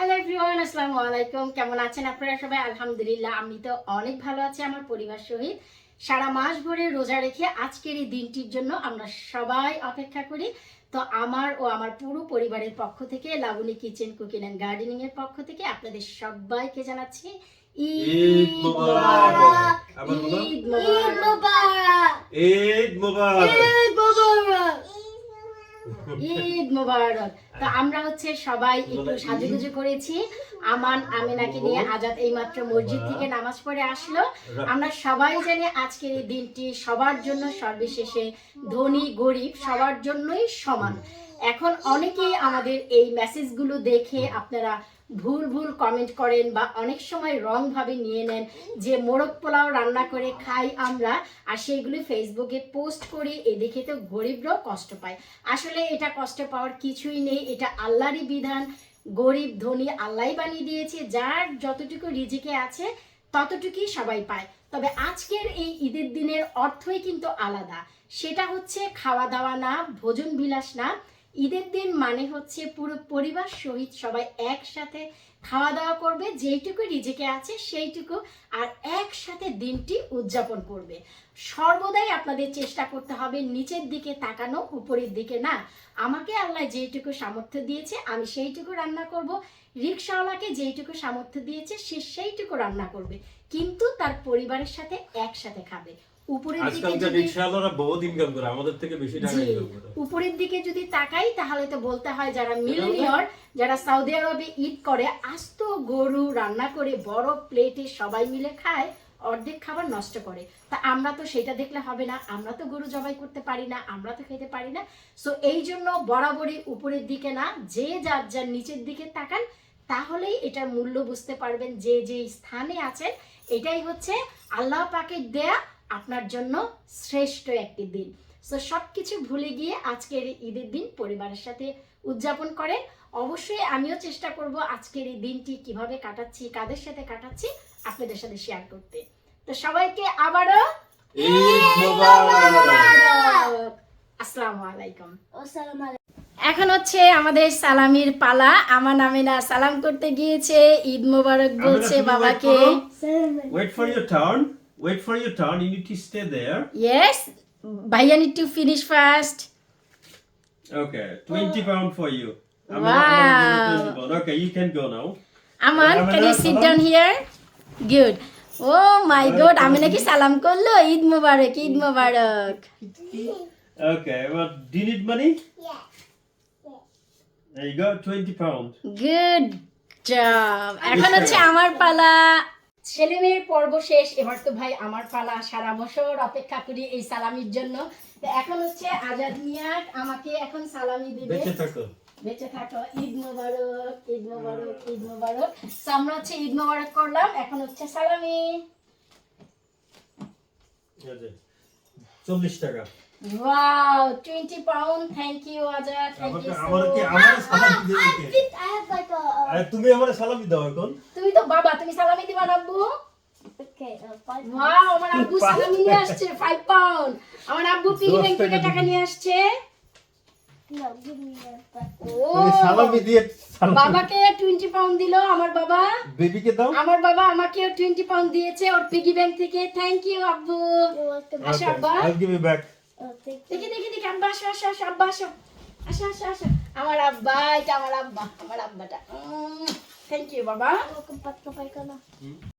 Hello everyone আসসালামু আলাইকুম। কেমন আছেন আপনারা সবাই? আলহামদুলিল্লাহ আমি তো অনেক ভালো আছি আমার পরিবার সহিত। সারা মাস ভরে রোজা রেখে আজকের এই দিনটির জন্য আমরা সবাই অপেক্ষা করি। তো আমার ও আমার পুরো পরিবারের পক্ষ থেকে Laboni kitchen cooking and gardening এর পক্ষ থেকে আপনাদের সবাইকে জানাচ্ছি ঈদ মোবারক। ঈদ মোবারক। ঈদ মোবারক। ঈদ মোবারক ঈদ মোবারক। তো আমরা হচ্ছে সবাই একটু সাজুগুজু করেছি। আমান আমিনাকে নিয়ে আজাদ এইমাত্র মসজিদ থেকে নামাজ পড়ে আসলো। আমরা সবাই জানি আজকের এই দিনটি সবার জন্য সর্বশেষে ধনী, গরিব, সবার জন্যই সমান। এখন অনেকেই আমাদের এই মেসেজগুলো দেখে আপনারা ভুল ভুল কমেন্ট করেন বা অনেক সময় রং ভাবে নিয়ে নেন যে মোরগ পোলাও রান্না করে খাই আমরা, আর সেইগুলো ফেসবুকে পোস্ট করি, এ দেখে তো গরিবরাও কষ্ট পায়। আসলে এটা কষ্ট পাওয়ার কিছুই নেই, এটা আল্লাহরই বিধান। গরিব, ধনী আল্লাহই বানিয়ে দিয়েছে, যার যতটুকু রিজিকে আছে ততটুকুই সবাই পায়। তবে আজকের এই ঈদের দিনের অর্থই কিন্তু আলাদা। সেটা হচ্ছে খাওয়া দাওয়া না, ভোজন বিলাস না। ঈদের দিন মানে হচ্ছে পুরো পরিবার সহিত সবাই একসাথে খাওয়া দাওয়া করবে, যেইটুকু রিজিকে আছে সেইটুকু, আর একসাথে দিনটি উদযাপন করবে। সর্বদাই আপনাদের চেষ্টা করতে হবে নিচের দিকে তাকানো, উপরের দিকে না। আমাকে আল্লাহ যেইটুকু সামর্থ্য দিয়েছে, আমি সেইটুকু রান্না করব। রিক্সাওয়ালাকে যেইটুকু সামর্থ্য দিয়েছে, সে সেইটুকু রান্না করবে। কিন্তু তার পরিবারের সাথে একসাথে খাবে। উপরের দিকে যদি বহুত ইনকাম করে আমাদের থেকে বেশি টাকা ইনকাম করে। উপরের দিকে যদি তাকাই তাহলে তো বলতে হয় যারা যারা সৌদি আরবে ঈদ করে আস্ত গরু রান্না করে বড় প্লেটে সবাই মিলে খায় অর্ধেক খাবার নষ্ট করে। তা আমরা তো সেটা দেখলে হবে না আমরা তো গরু জবাই করতে পারি না আমরা তো খেতে পারি না। সো এই জন্য বরাবরই উপরের দিকে না যে যার যার নিচের দিকে তাকান তাহলেই এটার মূল্য বুঝতে পারবেন যে যে স্থানে আছেন এটাই হচ্ছে আল্লাহ পাকে দেয়া আপনার জন্য শ্রেষ্ঠ একটি দিন। সো সব কিছু ভুলে গিয়ে আজকের ঈদের দিন পরিবারের সাথে উদযাপন করেন। অবশ্যই আমিও চেষ্টা করব আজকের এই দিনটি কীভাবে কাটাচ্ছি কাদের সাথে কাটাচ্ছি আপনাদের সাথে শেয়ার করতে। তো সবাইকে আবারও ঈদ মোবারক মোবারক। আসসালামু আলাইকুম। এখন হচ্ছে আমাদের সালামির পালা। আমার নামে না সালাম করতে গিয়েছে। ঈদ মোবারক বলছে বাবাকে। করো। wait for your turn wait for your turn you need to stay there yes ভাইয়া need to finish first okay 20 pound for you I'm Wow. gonna- I'm gonna give you 20 pound. okay you can go now Aman Amina, can you sit salam. Down here good oh my god আমি নাকি সালাম করলো ঈদ মোবারক ঈদ মোবারক okay well do you need money there you go 20 pound good job এখন হচ্ছে আমার পালা ছেলে মেয়ের পর্ব শেষ এবার তো ভাই আমার পালা সারা বছর অপেক্ষা করি এই সালামির জন্য। তো এখন হচ্ছে আজাদ মিয়া আমাকে এখন সালামি দিবে। বেঁচে থাকো। বেঁচে থাকো। ঈদ মোবারক ঈদ মোবারক ঈদ মোবারক। আমরা হচ্ছে ঈদ মোবারক করলাম এখন হচ্ছে সালামি। 40 টাকা। Wow 20 pound thank you Azad thank আমাকে ইউ আমার কি আমার সালামি দিবে কে আরে তুমি আমার সালামি দাও এখন। তুমি তো বাবা তুমি সালামি দিবা না আব্বু? ওয়াও আমার আব্বু সালামি নিয়ে আসছে 5 পাউন্ড আমার আব্বু পিগি ব্যাংক থেকে টাকা নিয়ে আসছে। সালামি দিয়ে বাবাকে 20 পাউন্ড দিলো আমার বাবা। বেবিকে দাও। আমার বাবা আমাকেও 20 পাউন্ড দিয়েছে ওর পিগি ব্যাংক থেকে। থ্যাংক ইউ আব্বু। আব্বা। দেখি দেখি দেখি আব্বা আসো আসো আসো আব্বা আসো। আসো আসো আসো। আমার আব্বা এটা আমার আব্বা আমার আব্বাটা। থ্যাংক ইউ বাবা।